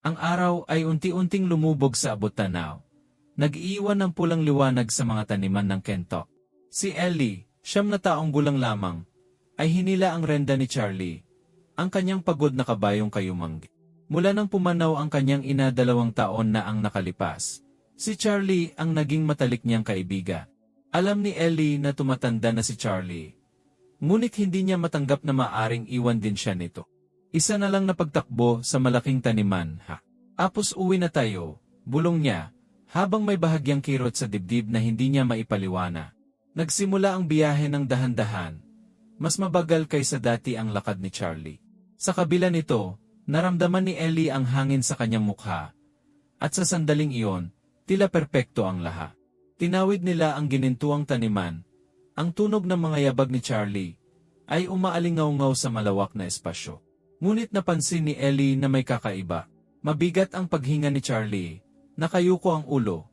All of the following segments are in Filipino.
Ang araw ay unti-unting lumubog sa abot tanaw. Nag-iiwan ng pulang liwanag sa mga taniman ng Kentok. Si Ellie, siyam na taong gulang lamang, ay hinila ang renda ni Charlie, ang kanyang pagod na kabayong kayumanggi. Mula nang pumanaw ang kanyang ina dalawang taon na ang nakalipas, si Charlie ang naging matalik niyang kaibigan. Alam ni Ellie na tumatanda na si Charlie, ngunit hindi niya matanggap na maaring iwan din siya nito. Isa na lang na pagtakbo sa malaking taniman, ha. Apos uwi na tayo, bulong niya, habang may bahagyang kirot sa dibdib na hindi niya maipaliwana. Nagsimula ang biyahe ng dahan-dahan. Mas mabagal kaysa dati ang lakad ni Charlie. Sa kabila nito, naramdaman ni Ellie ang hangin sa kanyang mukha. At sa sandaling iyon, tila perpekto ang laha. Tinawid nila ang ginintuang taniman. Ang tunog ng mga yabag ni Charlie ay umaalingaw-ngaw sa malawak na espasyo. Ngunit napansin ni Ellie na may kakaiba. Mabigat ang paghinga ni Charlie, nakayuko ang ulo,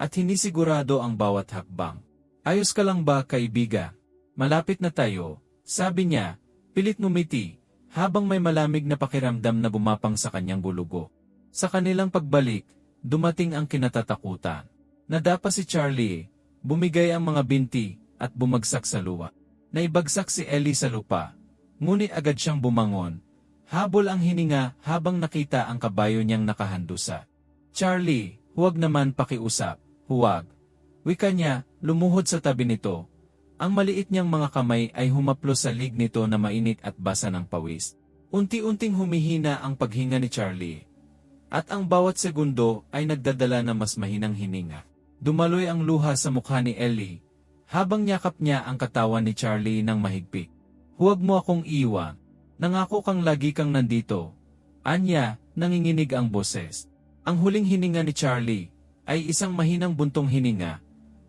at hindi sigurado ang bawat hakbang. Ayos ka lang ba, kaibiga? Malapit na tayo, sabi niya, pilit ngumiti, habang may malamig na pakiramdam na bumapang sa kanyang bulugo. Sa kanilang pagbalik, dumating ang kinatatakutan. Nadapa si Charlie, bumigay ang mga binti, at bumagsak sa luwa. Naibagsak si Ellie sa lupa, ngunit agad siyang bumangon, Habol ang hininga habang nakita ang kabayo niyang nakahandusa. Charlie, huwag naman pakiusap, huwag. Wika niya, lumuhod sa tabi nito. Ang maliit niyang mga kamay ay humaplos sa lig nito na mainit at basa ng pawis. Unti-unting humihina ang paghinga ni Charlie. At ang bawat segundo ay nagdadala ng mas mahinang hininga. Dumaloy ang luha sa mukha ni Ellie, habang yakap niya ang katawan ni Charlie ng mahigpit. Huwag mo akong iwan. Nangako kang lagi kang nandito. Anya, nanginginig ang boses. Ang huling hininga ni Charlie ay isang mahinang buntong hininga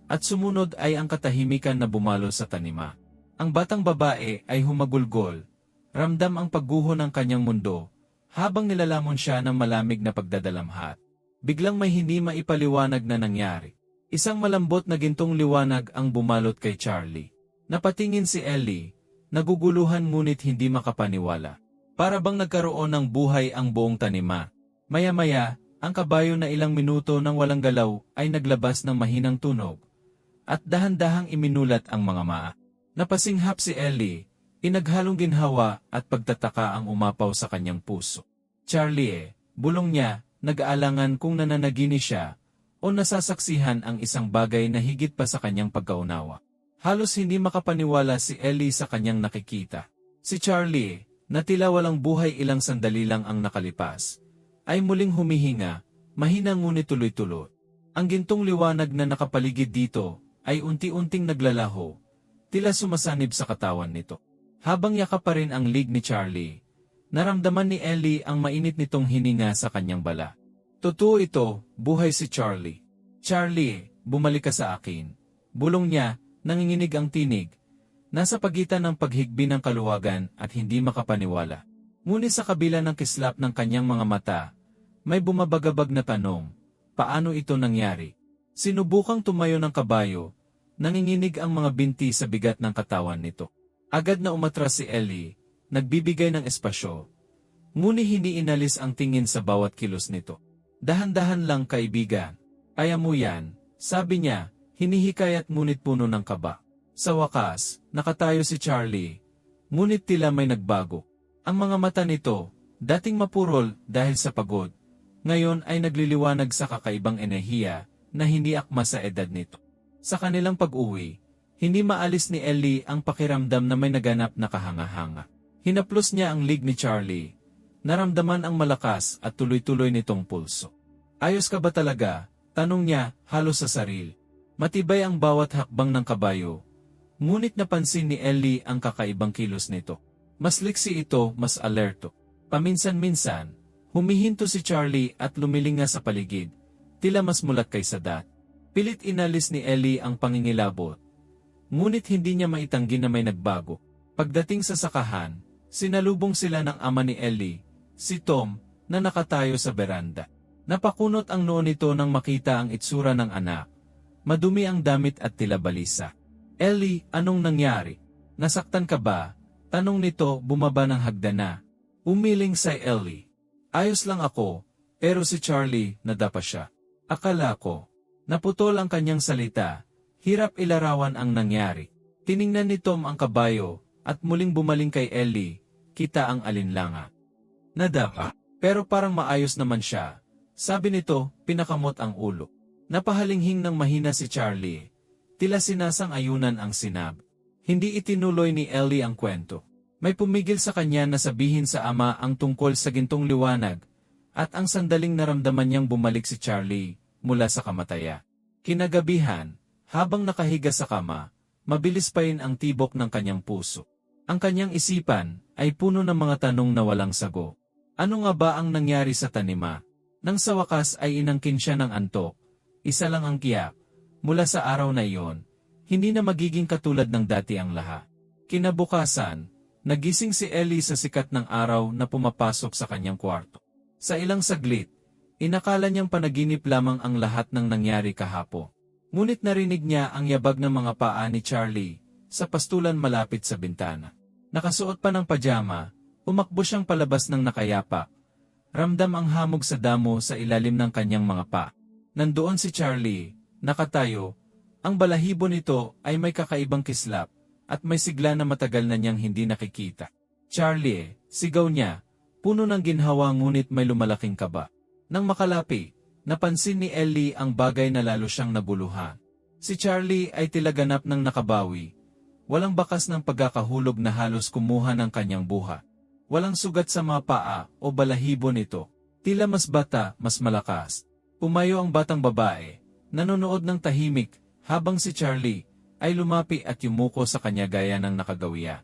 at sumunod ay ang katahimikan na bumalo sa tanima. Ang batang babae ay humagulgol, ramdam ang pagguho ng kanyang mundo habang nilalamon siya ng malamig na pagdadalamhat. Biglang may hindi maipaliwanag na nangyari. Isang malambot na gintong liwanag ang bumalot kay Charlie. Napatingin si Ellie Naguguluhan ngunit hindi makapaniwala. Para bang nagkaroon ng buhay ang buong tanima. Maya-maya, ang kabayo na ilang minuto nang walang galaw ay naglabas ng mahinang tunog. At dahan-dahang iminulat ang mga maa. Napasinghap si Ellie, inaghalong ginhawa at pagtataka ang umapaw sa kanyang puso. Charlie eh, bulong niya, nag-aalangan kung nananagini siya o nasasaksihan ang isang bagay na higit pa sa kanyang pagkaunawa. Halos hindi makapaniwala si Ellie sa kanyang nakikita. Si Charlie, na tila walang buhay ilang sandali lang ang nakalipas, ay muling humihinga, mahina ngunit tuloy-tuloy. Ang gintong liwanag na nakapaligid dito ay unti-unting naglalaho, tila sumasanib sa katawan nito. Habang yakap pa rin ang lig ni Charlie, naramdaman ni Ellie ang mainit nitong hininga sa kanyang bala. Totoo ito, buhay si Charlie. Charlie, bumalik ka sa akin. Bulong niya, nanginginig ang tinig, nasa pagitan ng paghigbi ng kaluwagan at hindi makapaniwala. Ngunit sa kabila ng kislap ng kanyang mga mata, may bumabagabag na tanong, paano ito nangyari? Sinubukang tumayo ng kabayo, nanginginig ang mga binti sa bigat ng katawan nito. Agad na umatras si Ellie, nagbibigay ng espasyo. Ngunit hindi inalis ang tingin sa bawat kilos nito. Dahan-dahan lang kaibigan. Kaya mo yan, sabi niya, Hinihikayat ngunit puno ng kaba. Sa wakas, nakatayo si Charlie. Ngunit tila may nagbago. Ang mga mata nito, dating mapurol dahil sa pagod, ngayon ay nagliliwanag sa kakaibang enerhiya na hindi akma sa edad nito. Sa kanilang pag-uwi, hindi maalis ni Ellie ang pakiramdam na may naganap na kahanga-hanga. Hinaplos niya ang lig ni Charlie. Naramdaman ang malakas at tuloy-tuloy nitong pulso. Ayos ka ba talaga? Tanong niya, halos sa sarili. Matibay ang bawat hakbang ng kabayo. Ngunit napansin ni Ellie ang kakaibang kilos nito. Mas liksi ito, mas alerto. Paminsan-minsan, humihinto si Charlie at lumilinga sa paligid. Tila mas mulat kaysa dat. Pilit inalis ni Ellie ang pangingilabot. Ngunit hindi niya maitanggi na may nagbago. Pagdating sa sakahan, sinalubong sila ng ama ni Ellie, si Tom, na nakatayo sa beranda. Napakunot ang noon nito nang makita ang itsura ng anak. Madumi ang damit at tila balisa. Ellie, anong nangyari? Nasaktan ka ba? Tanong nito, bumaba ng hagdana. Umiling sa Ellie. Ayos lang ako, Pero si Charlie, nadapa siya. Akala ko, naputol ang kanyang salita, hirap ilarawan ang nangyari. Tiningnan ni Tom ang kabayo, at muling bumaling kay Ellie, kita ang alinlanga. Nadapa, pero parang maayos naman siya. Sabi nito, pinakamot ang ulo. Napahalinghing ng mahina si Charlie. Tila sinasang ayunan ang sinab. Hindi itinuloy ni Ellie ang kwento. May pumigil sa kanya na sabihin sa ama ang tungkol sa gintong liwanag, at ang sandaling naramdaman niyang bumalik si Charlie mula sa kamataya. Kinagabihan, habang nakahiga sa kama, mabilis pa rin ang tibok ng kanyang puso. Ang kanyang isipan ay puno ng mga tanong na walang sago. Ano nga ba ang nangyari sa tanima? Nang sa wakas ay inangkin siya ng antok, isa lang ang kiyak, mula sa araw na iyon, hindi na magiging katulad ng dati ang laha. Kinabukasan, nagising si Ellie sa sikat ng araw na pumapasok sa kanyang kwarto. Sa ilang saglit, inakala niyang panaginip lamang ang lahat ng nangyari kahapo. Ngunit narinig niya ang yabag ng mga paa ni Charlie sa pastulan malapit sa bintana. Nakasuot pa ng pajama, umakbo siyang palabas ng nakayapa. Ramdam ang hamog sa damo sa ilalim ng kanyang mga pa. Nandoon si Charlie, nakatayo. Ang balahibo nito ay may kakaibang kislap at may sigla na matagal na niyang hindi nakikita. Charlie, sigaw niya, puno ng ginhawa ngunit may lumalaking kaba. Nang makalapi, napansin ni Ellie ang bagay na lalo siyang nabuluhan. Si Charlie ay tilaganap ng nakabawi. Walang bakas ng pagkakahulog na halos kumuha ng kanyang buha. Walang sugat sa mga paa o balahibo nito. Tila mas bata, mas malakas. Umayo ang batang babae, nanonood ng tahimik, habang si Charlie ay lumapi at yumuko sa kanya gaya ng nakagawiya.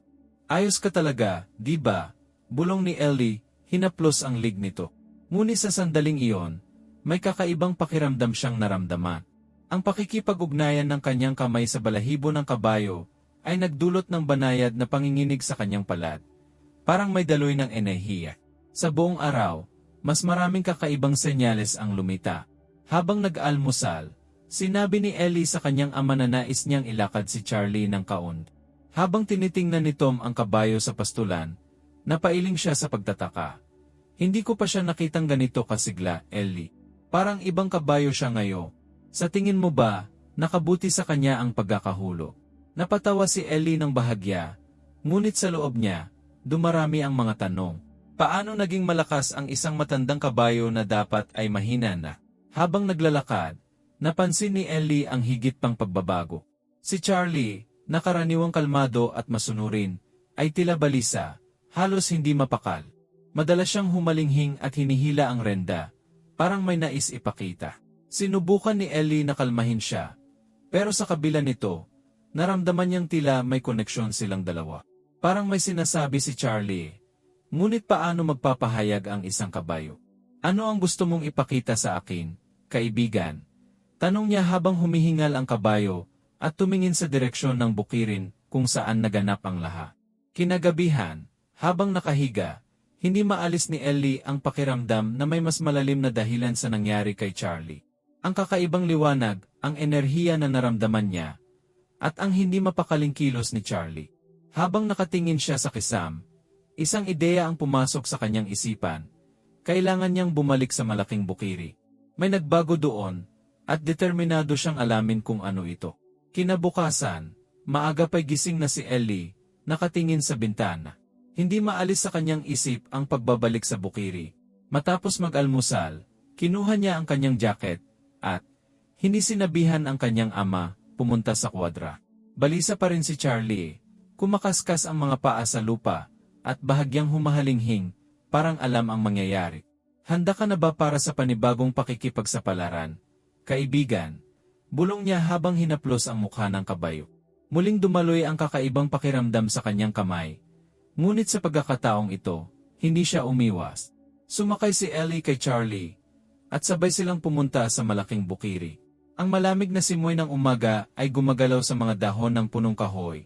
Ayos ka talaga, di ba? Bulong ni Ellie, hinaplos ang lig nito. Ngunit sa sandaling iyon, may kakaibang pakiramdam siyang naramdaman. Ang pakikipag-ugnayan ng kanyang kamay sa balahibo ng kabayo ay nagdulot ng banayad na panginginig sa kanyang palad. Parang may daloy ng enerhiya. Sa buong araw, mas maraming kakaibang senyales ang lumita. Habang nag-almusal, Sinabi ni Ellie sa kanyang ama na nais niyang ilakad si Charlie ng kaund. Habang tinitingnan ni Tom ang kabayo sa pastulan, napailing siya sa pagtataka. Hindi ko pa siya nakitang ganito kasigla, Ellie. Parang ibang kabayo siya ngayon. Sa tingin mo ba, nakabuti sa kanya ang pagkakahulo? Napatawa si Ellie ng bahagya, ngunit sa loob niya, dumarami ang mga tanong. Paano naging malakas ang isang matandang kabayo na dapat ay mahina na? Habang naglalakad, Napansin ni Ellie ang higit pang pagbabago. Si Charlie, nakaraniwang kalmado at masunurin, ay tila balisa, halos hindi mapakal. Madalas siyang humalinghing at hinihila ang renda, parang may nais ipakita. Sinubukan ni Ellie na kalmahin siya, pero sa kabila nito, naramdaman niyang tila may koneksyon silang dalawa. Parang may sinasabi si Charlie, ngunit paano magpapahayag ang isang kabayo? Ano ang gusto mong ipakita sa akin, kaibigan? Tanong niya habang humihingal ang kabayo, at tumingin sa direksyon ng bukirin kung saan naganap ang laha. Kinagabihan, habang nakahiga, hindi maalis ni Ellie ang pakiramdam na may mas malalim na dahilan sa nangyari kay Charlie. Ang kakaibang liwanag, ang enerhiya na naramdaman niya, at ang hindi mapakaling kilos ni Charlie. Habang nakatingin siya sa kisam, isang ideya ang pumasok sa kanyang isipan. Kailangan niyang bumalik sa malaking bukiri. May nagbago doon, at determinado siyang alamin kung ano ito. Kinabukasan, maaga pa'y gising na si Ellie, nakatingin sa bintana. Hindi maalis sa kanyang isip ang pagbabalik sa bukiri. Matapos mag-almusal, kinuha niya ang kanyang jacket, at, hindi sinabihan ang kanyang ama, pumunta sa kwadra. Balisa pa rin si Charlie, kumakaskas ang mga paa sa lupa, at bahagyang humahalinghing, parang alam ang mangyayari. Handa ka na ba para sa panibagong pakikipagsapalaran? Kaibigan, bulong niya habang hinaplos ang mukha ng kabayo. Muling dumaloy ang kakaibang pakiramdam sa kanyang kamay. Ngunit sa pagkakataong ito, hindi siya umiwas. Sumakay si Ellie kay Charlie, at sabay silang pumunta sa malaking bukiri. Ang malamig na simoy ng umaga ay gumagalaw sa mga dahon ng punong kahoy.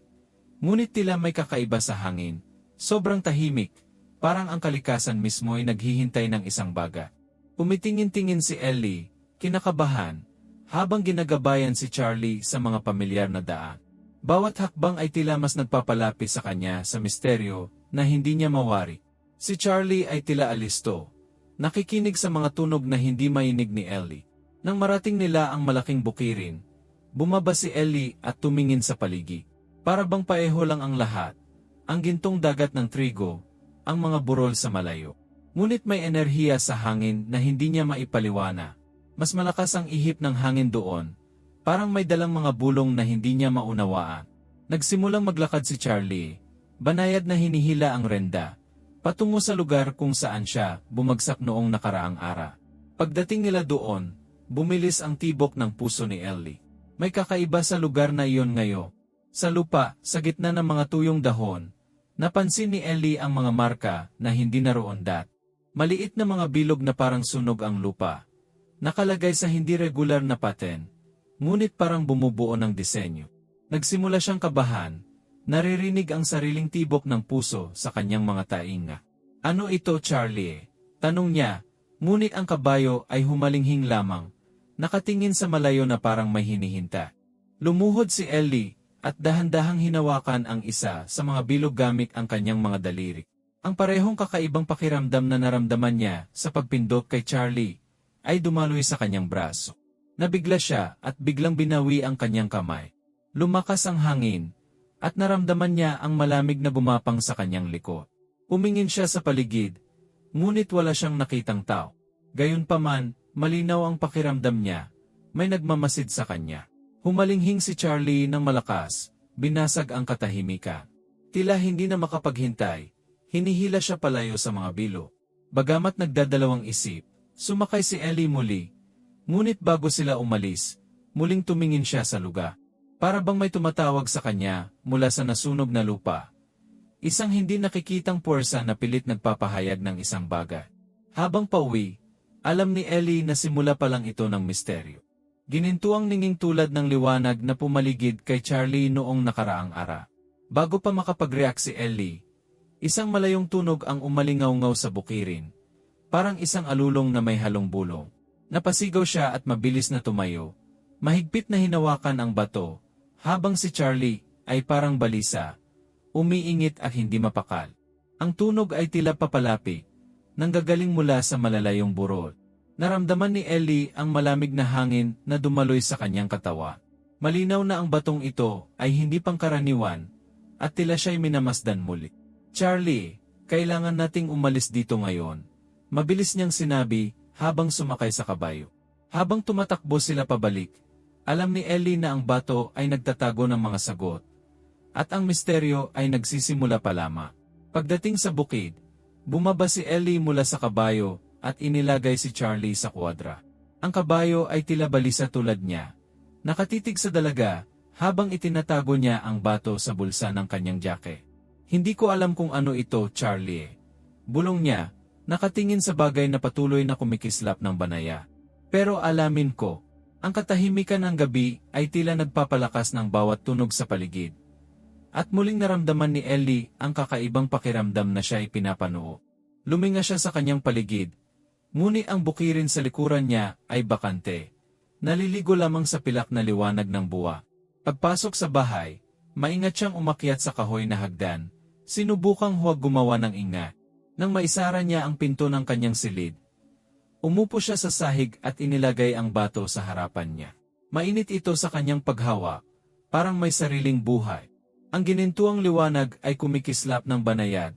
Ngunit tila may kakaiba sa hangin. Sobrang tahimik, parang ang kalikasan mismo ay naghihintay ng isang baga. Umitingin-tingin si Ellie, Kinakabahan, habang ginagabayan si Charlie sa mga pamilyar na daan. Bawat hakbang ay tila mas nagpapalapi sa kanya sa misteryo na hindi niya mawari. Si Charlie ay tila alisto. nakikinig sa mga tunog na hindi mainig ni Ellie. Nang marating nila ang malaking bukirin, bumaba si Ellie at tumingin sa paligi. Para bang paeho lang ang lahat, ang gintong dagat ng trigo, ang mga burol sa malayo. Ngunit may enerhiya sa hangin na hindi niya maipaliwana. Mas malakas ang ihip ng hangin doon, parang may dalang mga bulong na hindi niya maunawaan. Nagsimulang maglakad si Charlie, banayad na hinihila ang renda, patungo sa lugar kung saan siya bumagsak noong nakaraang ara. Pagdating nila doon, bumilis ang tibok ng puso ni Ellie. May kakaiba sa lugar na iyon ngayon. Sa lupa, sa gitna ng mga tuyong dahon, napansin ni Ellie ang mga marka na hindi naroon dat. Maliit na mga bilog na parang sunog ang lupa. Nakalagay sa hindi regular na paten, ngunit parang bumubuo ng disenyo. Nagsimula siyang kabahan, naririnig ang sariling tibok ng puso sa kanyang mga tainga. Ano ito Charlie? Tanong niya, ngunit ang kabayo ay humalinghing lamang, nakatingin sa malayo na parang may hinihinta. Lumuhod si Ellie, at dahan-dahang hinawakan ang isa sa mga bilog gamit ang kanyang mga daliri. Ang parehong kakaibang pakiramdam na naramdaman niya sa pagpindot kay Charlie ay dumaloy sa kanyang braso. Nabigla siya at biglang binawi ang kanyang kamay. Lumakas ang hangin at naramdaman niya ang malamig na gumapang sa kanyang likod. Umingin siya sa paligid, ngunit wala siyang nakitang tao. Gayunpaman, malinaw ang pakiramdam niya, may nagmamasid sa kanya. Humalinghing si Charlie ng malakas, binasag ang katahimikan. Tila hindi na makapaghintay, hinihila siya palayo sa mga bilo. Bagamat nagdadalawang isip, sumakay si Ellie muli. Ngunit bago sila umalis, muling tumingin siya sa lugar. Para bang may tumatawag sa kanya mula sa nasunog na lupa. Isang hindi nakikitang puwersa na pilit nagpapahayag ng isang bagay. Habang pauwi, alam ni Ellie na simula pa lang ito ng misteryo. Ginintuang ninging tulad ng liwanag na pumaligid kay Charlie noong nakaraang ara. Bago pa makapag-react si Ellie, isang malayong tunog ang umalingaw-ngaw sa bukirin. Parang isang alulong na may halong bulong. Napasigaw siya at mabilis na tumayo. Mahigpit na hinawakan ang bato, habang si Charlie ay parang balisa, umiingit at hindi mapakal. Ang tunog ay tila papalapit, nanggagaling mula sa malalayong burol. Naramdaman ni Ellie ang malamig na hangin na dumaloy sa kanyang katawa. Malinaw na ang batong ito ay hindi pangkaraniwan at tila siya'y minamasdan muli. Charlie, kailangan nating umalis dito ngayon. Mabilis niyang sinabi habang sumakay sa kabayo. Habang tumatakbo sila pabalik, alam ni Ellie na ang bato ay nagtatago ng mga sagot. At ang misteryo ay nagsisimula pa lamang. Pagdating sa bukid, bumaba si Ellie mula sa kabayo at inilagay si Charlie sa kwadra. Ang kabayo ay tila balisa tulad niya. Nakatitig sa dalaga, habang itinatago niya ang bato sa bulsa ng kanyang jake. Hindi ko alam kung ano ito, Charlie. Bulong niya, nakatingin sa bagay na patuloy na kumikislap ng banaya. Pero alamin ko, ang katahimikan ng gabi ay tila nagpapalakas ng bawat tunog sa paligid. At muling naramdaman ni Ellie ang kakaibang pakiramdam na siya ay pinapanuo. Luminga siya sa kanyang paligid, Ngunit ang bukirin sa likuran niya ay bakante. Naliligo lamang sa pilak na liwanag ng buwa. Pagpasok sa bahay, maingat siyang umakyat sa kahoy na hagdan. Sinubukang huwag gumawa ng inga. Nang maisara niya ang pinto ng kanyang silid, umupo siya sa sahig at inilagay ang bato sa harapan niya. Mainit ito sa kanyang paghawa, parang may sariling buhay. Ang ginintuang liwanag ay kumikislap ng banayad,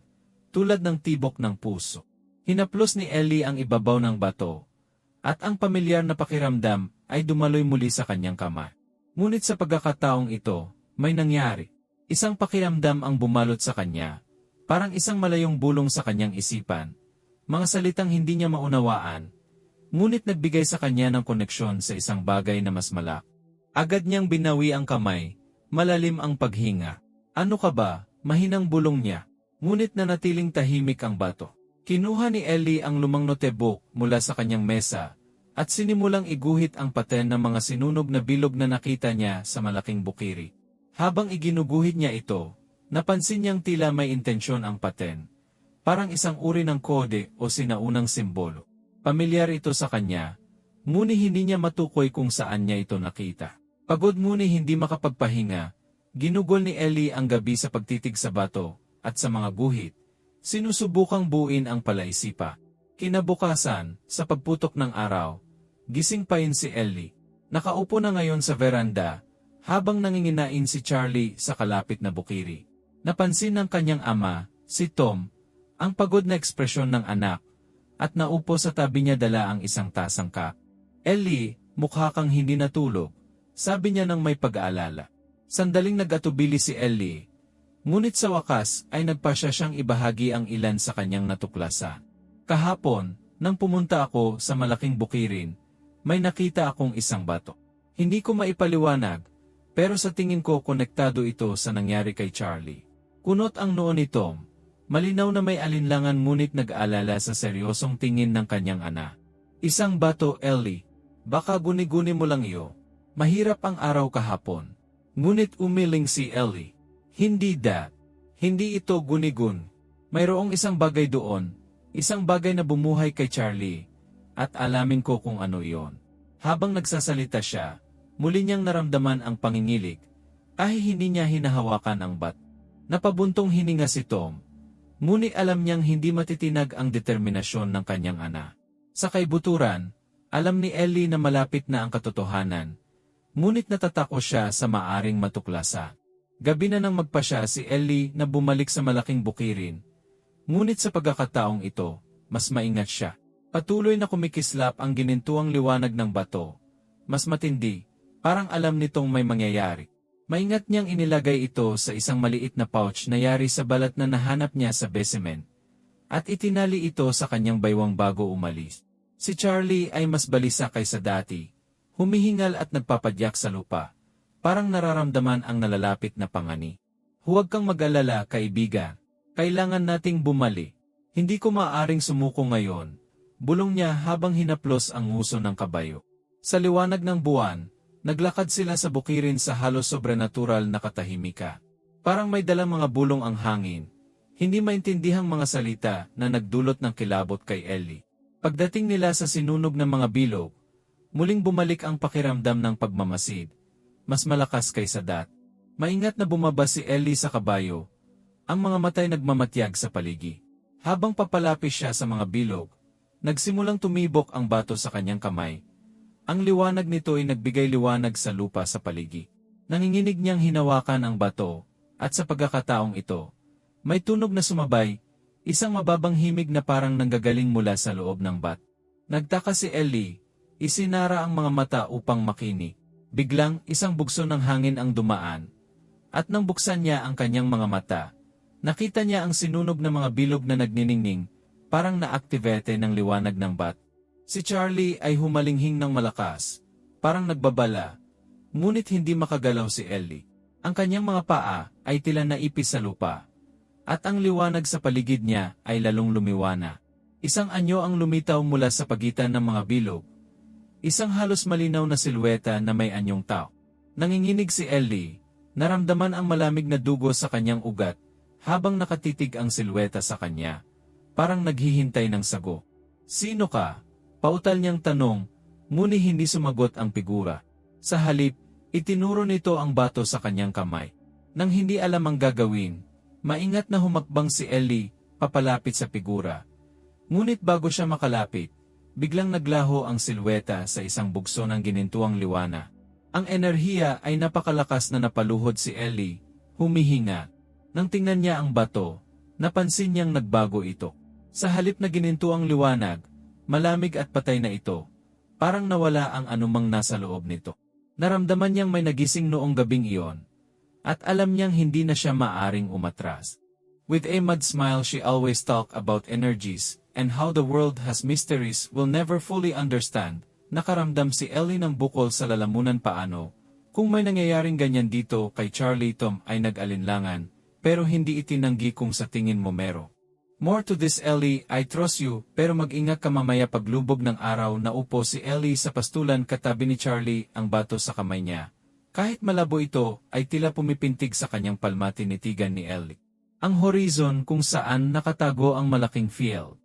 tulad ng tibok ng puso. Hinaplos ni Ellie ang ibabaw ng bato, at ang pamilyar na pakiramdam ay dumaloy muli sa kanyang kamay. Ngunit sa pagkakataong ito, may nangyari. Isang pakiramdam ang bumalot sa kanya, parang isang malayong bulong sa kanyang isipan. Mga salitang hindi niya maunawaan, ngunit nagbigay sa kanya ng koneksyon sa isang bagay na mas malak. Agad niyang binawi ang kamay, malalim ang paghinga. Ano ka ba, mahinang bulong niya, ngunit nanatiling tahimik ang bato. Kinuha ni Ellie ang lumang notebook mula sa kanyang mesa at sinimulang iguhit ang paten ng mga sinunog na bilog na nakita niya sa malaking bukiri. Habang iginuguhit niya ito, napansin niyang tila may intensyon ang paten. Parang isang uri ng kode o sinaunang simbolo. Pamilyar ito sa kanya, ngunit hindi niya matukoy kung saan niya ito nakita. Pagod ngunit hindi makapagpahinga, ginugol ni Ellie ang gabi sa pagtitig sa bato at sa mga guhit, Sinusubukang buuin ang palaisipa. Kinabukasan, sa pagputok ng araw, gising pa rin si Ellie. Nakaupo na ngayon sa veranda, habang nanginginain si Charlie sa kalapit na bukiri. Napansin ng kanyang ama, si Tom, ang pagod na ekspresyon ng anak, at naupo sa tabi niya dala ang isang tasang kak. Ellie, mukha kang hindi natulog, sabi niya ng may pag-aalala. Sandaling nag-atubili si Ellie, ngunit sa wakas ay nagpasya siyang ibahagi ang ilan sa kanyang natuklasan. Kahapon, nang pumunta ako sa malaking bukirin, may nakita akong isang bato. Hindi ko maipaliwanag, pero sa tingin ko konektado ito sa nangyari kay Charlie. Kunot ang noon ni Tom, malinaw na may alinlangan ngunit nag-aalala sa seryosong tingin ng kanyang ana. Isang bato, Ellie. Baka guni-guni mo lang iyo. Mahirap ang araw kahapon. Ngunit umiling si Ellie. Hindi da. Hindi ito gunigun. Mayroong isang bagay doon, Isang bagay na bumuhay kay Charlie, at alamin ko kung ano iyon. Habang nagsasalita siya, muli niyang naramdaman ang pangingilig, ay hindi niya hinahawakan ang bat. Napabuntong hininga si Tom, ngunit alam niyang hindi matitinag ang determinasyon ng kanyang ana. Sa kaibuturan, alam ni Ellie na malapit na ang katotohanan, ngunit natatako siya sa maaring matuklasa. Gabi na nang magpasya si Ellie na bumalik sa malaking bukirin, Ngunit sa pagkakataong ito, mas maingat siya. Patuloy na kumikislap ang ginintuang liwanag ng bato. Mas matindi, parang alam nitong may mangyayari. Maingat niyang inilagay ito sa isang maliit na pouch na yari sa balat na nahanap niya sa basement. At itinali ito sa kanyang baywang bago umalis. Si Charlie ay mas balisa kaysa dati. Humihingal at nagpapadyak sa lupa. Parang nararamdaman ang nalalapit na pangani. Huwag kang mag-alala, kaibigan. Kailangan nating bumali. Hindi ko maaring sumuko ngayon. Bulong niya habang hinaplos ang nguso ng kabayo. Sa liwanag ng buwan, naglakad sila sa bukirin sa halos sobrenatural na katahimika. Parang may dalang mga bulong ang hangin. Hindi maintindihang mga salita na nagdulot ng kilabot kay Ellie. Pagdating nila sa sinunog ng mga bilog, muling bumalik ang pakiramdam ng pagmamasid. Mas malakas kaysa dat. Maingat na bumaba si Ellie sa kabayo, ang mga matay nagmamatyag sa paligi. Habang papalapis siya sa mga bilog, nagsimulang tumibok ang bato sa kanyang kamay. Ang liwanag nito ay nagbigay liwanag sa lupa sa paligi. Nanginginig niyang hinawakan ang bato, at sa pagkakataong ito, may tunog na sumabay, isang mababang himig na parang nanggagaling mula sa loob ng bat. Nagtaka si Ellie, isinara ang mga mata upang makinig. Biglang isang bugso ng hangin ang dumaan, at nang buksan niya ang kanyang mga mata, Nakita niya ang sinunog na mga bilog na nagniningning, parang naaktivete ng liwanag ng bat. Si Charlie ay humalinghing ng malakas, parang nagbabala, ngunit hindi makagalaw si Ellie. Ang kanyang mga paa ay tila naipis sa lupa, at ang liwanag sa paligid niya ay lalong lumiwana. Isang anyo ang lumitaw mula sa pagitan ng mga bilog. Isang halos malinaw na silweta na may anyong tao. Nanginginig si Ellie, naramdaman ang malamig na dugo sa kanyang ugat, habang nakatitig ang silweta sa kanya, parang naghihintay ng sago. Sino ka? Pautal niyang tanong, ngunit hindi sumagot ang figura. Sa halip, itinuro nito ang bato sa kanyang kamay. Nang hindi alam ang gagawin, maingat na humakbang si Ellie, papalapit sa figura. Ngunit bago siya makalapit, biglang naglaho ang silweta sa isang bugso ng ginintuang liwana. Ang enerhiya ay napakalakas na napaluhod si Ellie, humihinga, nang tingnan niya ang bato, napansin niyang nagbago ito. Sa halip na gininto ang liwanag, malamig at patay na ito. Parang nawala ang anumang nasa loob nito. Naramdaman niyang may nagising noong gabing iyon. At alam niyang hindi na siya maaring umatras. With a mad smile she always talked about energies, and how the world has mysteries will never fully understand. Nakaramdam si Ellie ng bukol sa lalamunan paano. Kung may nangyayaring ganyan dito kay Charlie Tom ay nag-alinlangan, pero hindi itinanggi kung sa tingin mo mero. More to this Ellie, I trust you, pero mag-ingat ka mamaya paglubog ng araw na upo si Ellie sa pastulan katabi ni Charlie ang bato sa kamay niya. Kahit malabo ito, ay tila pumipintig sa kanyang palma tinitigan ni Ellie. Ang horizon kung saan nakatago ang malaking field.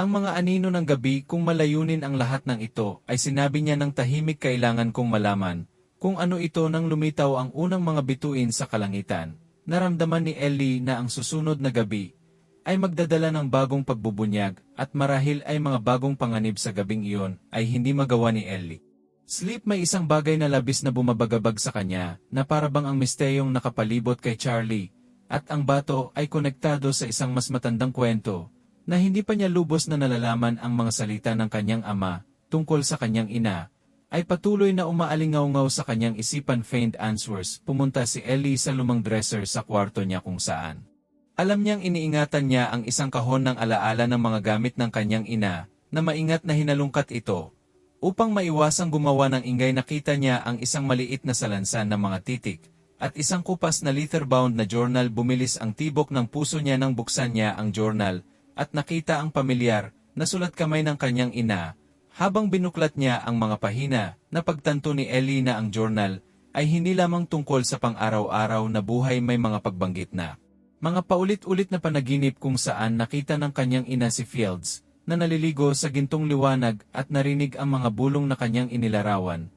Ang mga anino ng gabi kung malayunin ang lahat ng ito ay sinabi niya ng tahimik kailangan kong malaman kung ano ito nang lumitaw ang unang mga bituin sa kalangitan Naramdaman ni Ellie na ang susunod na gabi, ay magdadala ng bagong pagbubunyag at marahil ay mga bagong panganib sa gabing iyon ay hindi magawa ni Ellie. Sleep may isang bagay na labis na bumabagabag sa kanya na parabang ang misteyong nakapalibot kay Charlie at ang bato ay konektado sa isang mas matandang kwento na hindi pa niya lubos na nalalaman ang mga salita ng kanyang ama tungkol sa kanyang ina ay patuloy na umaalingaw-ngaw sa kanyang isipan faint answers pumunta si Ellie sa lumang dresser sa kwarto niya kung saan. Alam niyang iniingatan niya ang isang kahon ng alaala ng mga gamit ng kanyang ina, na maingat na hinalungkat ito. Upang maiwasang gumawa ng ingay nakita niya ang isang maliit na salansan ng mga titik, at isang kupas na leather-bound na journal bumilis ang tibok ng puso niya nang buksan niya ang journal, at nakita ang pamilyar, na sulat kamay ng kanyang ina, habang binuklat niya ang mga pahina, na pagtanto ni Ellie na ang journal, ay hindi lamang tungkol sa pang-araw-araw na buhay may mga pagbanggit na. Mga paulit-ulit na panaginip kung saan nakita ng kanyang ina si Fields, na naliligo sa gintong liwanag at narinig ang mga bulong na kanyang inilarawan.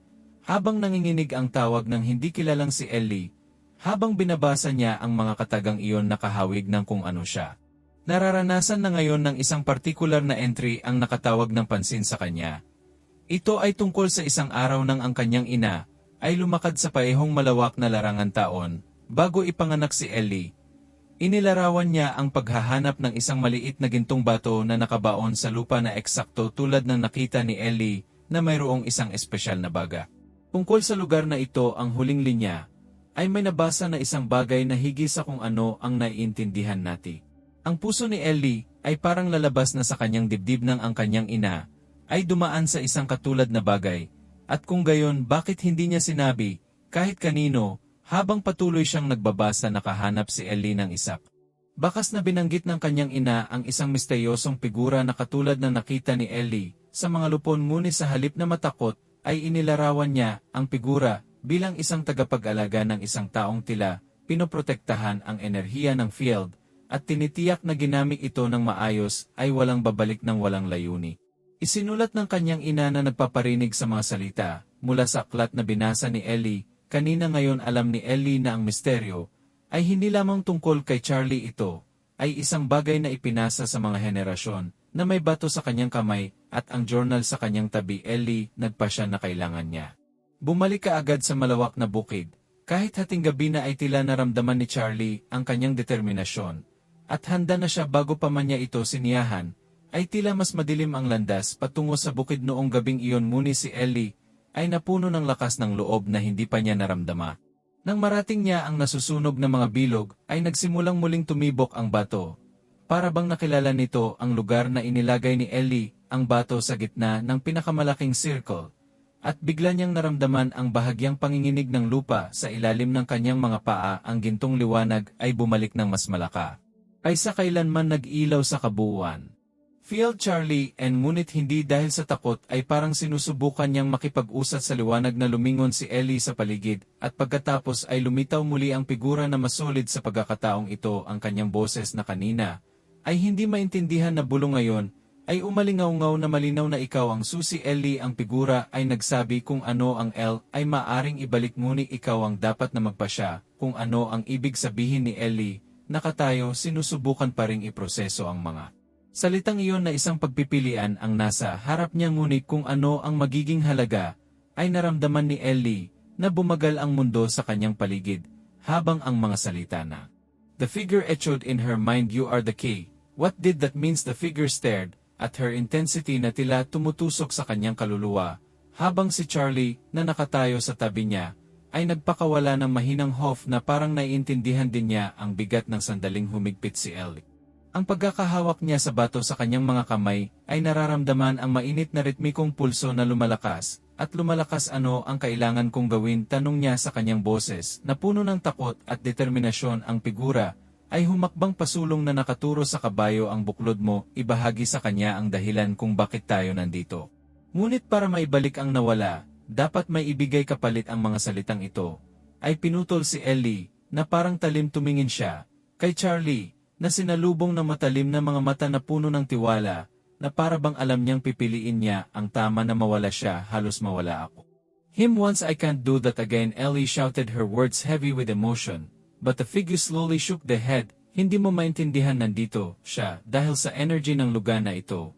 Habang nanginginig ang tawag ng hindi kilalang si Ellie, habang binabasa niya ang mga katagang iyon nakahawig ng kung ano siya. Nararanasan na ngayon ng isang partikular na entry ang nakatawag ng pansin sa kanya. Ito ay tungkol sa isang araw nang ang kanyang ina ay lumakad sa paehong malawak na larangan taon bago ipanganak si Ellie Inilarawan niya ang paghahanap ng isang maliit na gintong bato na nakabaon sa lupa na eksakto tulad ng nakita ni Ellie na mayroong isang espesyal na baga. Tungkol sa lugar na ito ang huling linya, ay may nabasa na isang bagay na higit sa kung ano ang naiintindihan nati. Ang puso ni Ellie ay parang lalabas na sa kanyang dibdib ng ang kanyang ina, ay dumaan sa isang katulad na bagay, at kung gayon bakit hindi niya sinabi, kahit kanino, habang patuloy siyang nagbabasa nakahanap si Ellie ng isap. Bakas na binanggit ng kanyang ina ang isang misteryosong figura na katulad ng nakita ni Ellie sa mga lupon ngunit sa halip na matakot ay inilarawan niya ang figura bilang isang tagapag-alaga ng isang taong tila, pinoprotektahan ang enerhiya ng field, at tinitiyak na ginamit ito ng maayos ay walang babalik ng walang layuni. Isinulat ng kanyang ina na nagpaparinig sa mga salita, mula sa aklat na binasa ni Ellie, kanina ngayon alam ni Ellie na ang misteryo, ay hindi lamang tungkol kay Charlie ito, ay isang bagay na ipinasa sa mga henerasyon, na may bato sa kanyang kamay, at ang journal sa kanyang tabi Ellie, nagpa siya na kailangan niya. Bumalik ka agad sa malawak na bukid, kahit hating gabi na ay tila naramdaman ni Charlie ang kanyang determinasyon, at handa na siya bago pa man niya ito siniyahan, ay tila mas madilim ang landas patungo sa bukid noong gabing iyon muni si Ellie, ay napuno ng lakas ng loob na hindi pa niya naramdama. Nang marating niya ang nasusunog na mga bilog, ay nagsimulang muling tumibok ang bato. Para bang nakilala nito ang lugar na inilagay ni Ellie, ang bato sa gitna ng pinakamalaking circle, at bigla niyang naramdaman ang bahagyang panginginig ng lupa sa ilalim ng kanyang mga paa ang gintong liwanag ay bumalik ng mas malaka. Kaysa kailanman nag-ilaw sa kabuuan. Field Charlie and ngunit hindi dahil sa takot ay parang sinusubukan niyang makipag-usat sa liwanag na lumingon si Ellie sa paligid at pagkatapos ay lumitaw muli ang figura na masolid sa pagkakataong ito ang kanyang boses na kanina ay hindi maintindihan na bulong ngayon ay umalingaw-ngaw na malinaw na ikaw ang susi Ellie ang figura ay nagsabi kung ano ang L ay maaring ibalik ngunit ikaw ang dapat na magpasya kung ano ang ibig sabihin ni Ellie nakatayo sinusubukan pa ring iproseso ang mga Salitang iyon na isang pagpipilian ang nasa harap niya ngunit kung ano ang magiging halaga, ay naramdaman ni Ellie na bumagal ang mundo sa kanyang paligid, habang ang mga salita na. The figure echoed in her mind you are the key. What did that means the figure stared, at her intensity na tila tumutusok sa kanyang kaluluwa, habang si Charlie na nakatayo sa tabi niya, ay nagpakawala ng mahinang hof na parang naiintindihan din niya ang bigat ng sandaling humigpit si Ellie. Ang pagkakahawak niya sa bato sa kanyang mga kamay ay nararamdaman ang mainit na ritmikong pulso na lumalakas, at lumalakas ano ang kailangan kong gawin tanong niya sa kanyang boses na puno ng takot at determinasyon ang figura, ay humakbang pasulong na nakaturo sa kabayo ang buklod mo, ibahagi sa kanya ang dahilan kung bakit tayo nandito. Ngunit para maibalik ang nawala, dapat may ibigay kapalit ang mga salitang ito, ay pinutol si Ellie, na parang talim tumingin siya, kay Charlie, na sinalubong ng matalim na mga mata na puno ng tiwala, na para bang alam niyang pipiliin niya ang tama na mawala siya halos mawala ako. Him once I can't do that again Ellie shouted her words heavy with emotion, but the figure slowly shook the head, Hindi mo maintindihan nandito siya dahil sa energy ng lugar na ito.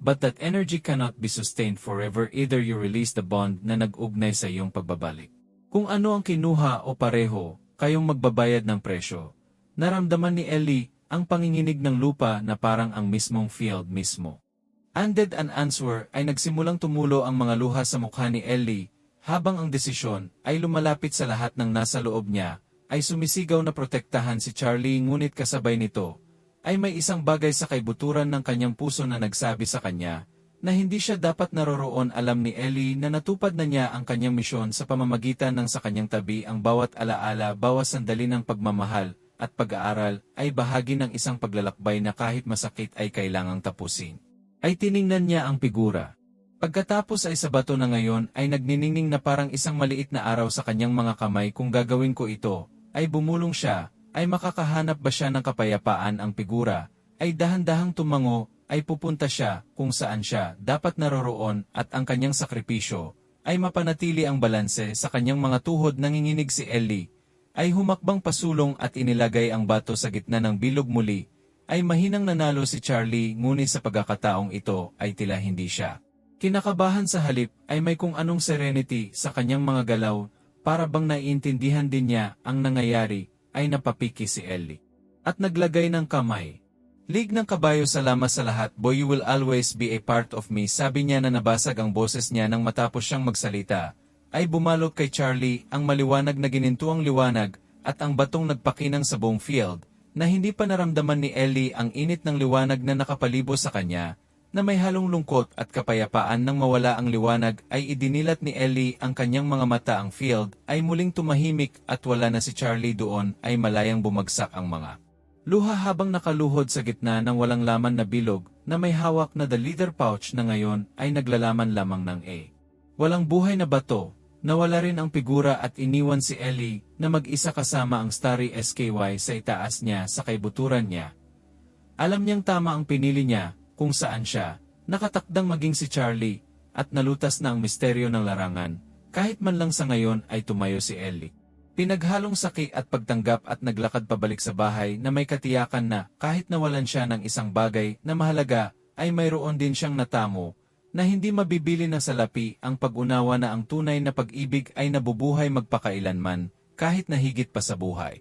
But that energy cannot be sustained forever either you release the bond na nag-ugnay sa iyong pagbabalik. Kung ano ang kinuha o pareho, kayong magbabayad ng presyo. Naramdaman ni Ellie ang panginginig ng lupa na parang ang mismong field mismo. Undead and answer ay nagsimulang tumulo ang mga luha sa mukha ni Ellie habang ang desisyon ay lumalapit sa lahat ng nasa loob niya ay sumisigaw na protektahan si Charlie ngunit kasabay nito ay may isang bagay sa kaibuturan ng kanyang puso na nagsabi sa kanya na hindi siya dapat naroroon alam ni Ellie na natupad na niya ang kanyang misyon sa pamamagitan ng sa kanyang tabi ang bawat alaala bawat sandali ng pagmamahal at pag-aaral ay bahagi ng isang paglalakbay na kahit masakit ay kailangang tapusin. Ay tiningnan niya ang figura. Pagkatapos ay sa bato na ngayon ay nagniningning na parang isang maliit na araw sa kanyang mga kamay kung gagawin ko ito, ay bumulong siya, ay makakahanap ba siya ng kapayapaan ang figura, ay dahan-dahang tumango, ay pupunta siya kung saan siya dapat naroroon at ang kanyang sakripisyo, ay mapanatili ang balanse sa kanyang mga tuhod nanginginig si Ellie, ay humakbang pasulong at inilagay ang bato sa gitna ng bilog muli, ay mahinang nanalo si Charlie ngunit sa pagkakataong ito ay tila hindi siya. Kinakabahan sa halip ay may kung anong serenity sa kanyang mga galaw para bang naiintindihan din niya ang nangyayari ay napapiki si Ellie. At naglagay ng kamay. Lig ng kabayo salamat sa lahat boy you will always be a part of me sabi niya na nabasag ang boses niya nang matapos siyang magsalita. Ay bumalot kay Charlie ang maliwanag na ginintuang liwanag at ang batong nagpakinang sa buong field na hindi pa naramdaman ni Ellie ang init ng liwanag na nakapalibo sa kanya na may halong lungkot at kapayapaan nang mawala ang liwanag ay idinilat ni Ellie ang kanyang mga mata ang field ay muling tumahimik at wala na si Charlie doon ay malayang bumagsak ang mga luha habang nakaluhod sa gitna ng walang laman na bilog na may hawak na the leader pouch na ngayon ay naglalaman lamang ng A. Walang buhay na bato, nawala rin ang figura at iniwan si Ellie na mag-isa kasama ang starry SKY sa itaas niya sa kaibuturan niya. Alam niyang tama ang pinili niya kung saan siya, nakatakdang maging si Charlie, at nalutas na ang misteryo ng larangan, kahit man lang sa ngayon ay tumayo si Ellie. Pinaghalong saki at pagtanggap at naglakad pabalik sa bahay na may katiyakan na kahit nawalan siya ng isang bagay na mahalaga ay mayroon din siyang natamo na hindi mabibili na salapi ang pag-unawa na ang tunay na pag-ibig ay nabubuhay magpakailanman kahit nahigit pa sa buhay.